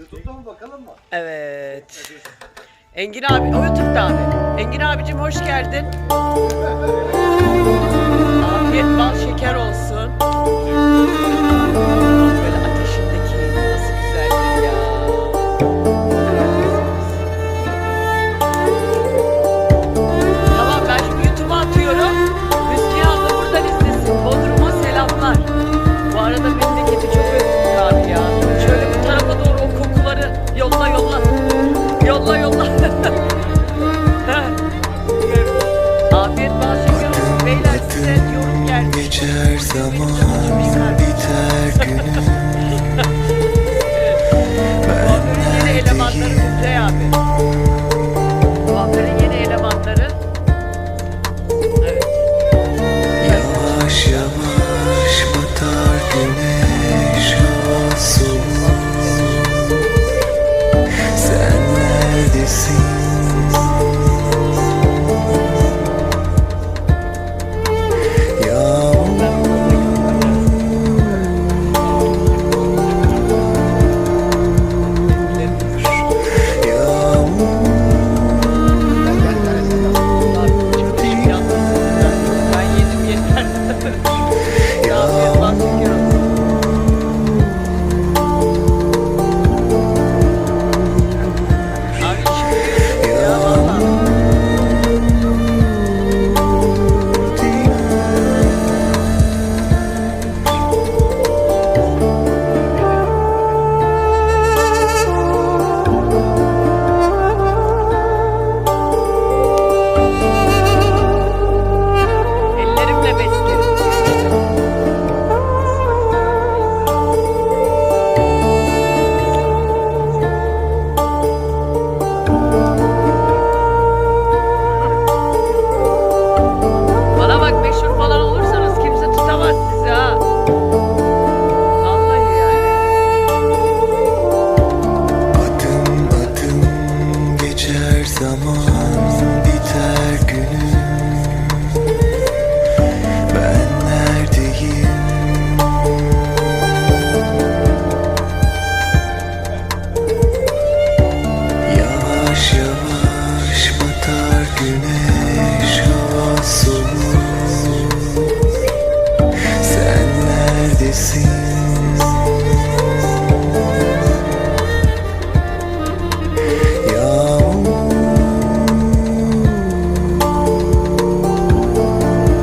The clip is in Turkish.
YouTube'da mı bakalım mı? Evet. Engin abi, o YouTube'da abi. Engin abicim hoş geldin. Afiyet bal şeker olsun.